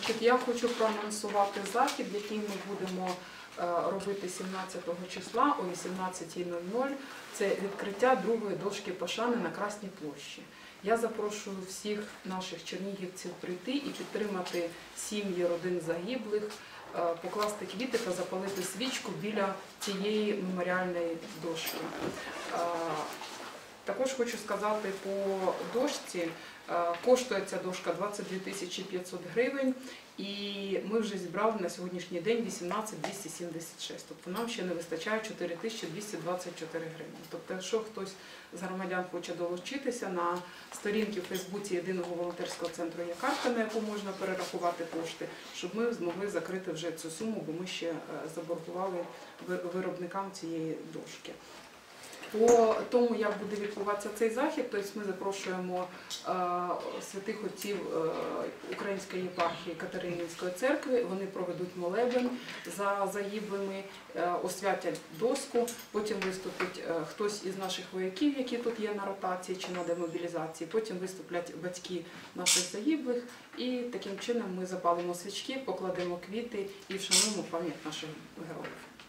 Значить, я хочу проанонсувати захід, який ми будемо е, робити 17 числа о 18.00. Це відкриття другої дошки пошани на Красній площі. Я запрошую всіх наших чернігівців прийти і підтримати сім'ї родин загиблих, е, покласти квіти та запалити свічку біля цієї меморіальної дошки. Також хочу сказати по дошці. Е, Коштує ця дошка 22 тисячі 500 гривень, і ми вже зібрали на сьогоднішній день 18 276. Тобто нам ще не вистачає 4 тисячі 224 гривні. Тобто, якщо хтось з громадян хоче долучитися на сторінки в Фейсбуці єдиного волонтерського центру є карта, на яку можна перерахувати кошти, щоб ми змогли закрити вже цю суму, бо ми ще е, заборгували виробникам цієї дошки. По тому, як буде відбуватися цей захід, тобто ми запрошуємо е, святих отців е, Української єпархії Катерининської церкви. Вони проведуть молебень за загиблими, е, освятять доску. Потім виступить хтось із наших вояків, які тут є на ротації чи на демобілізації. Потім виступлять батьки наших загиблих, і таким чином ми запалимо свічки, покладемо квіти і вшануємо пам'ять наших героїв.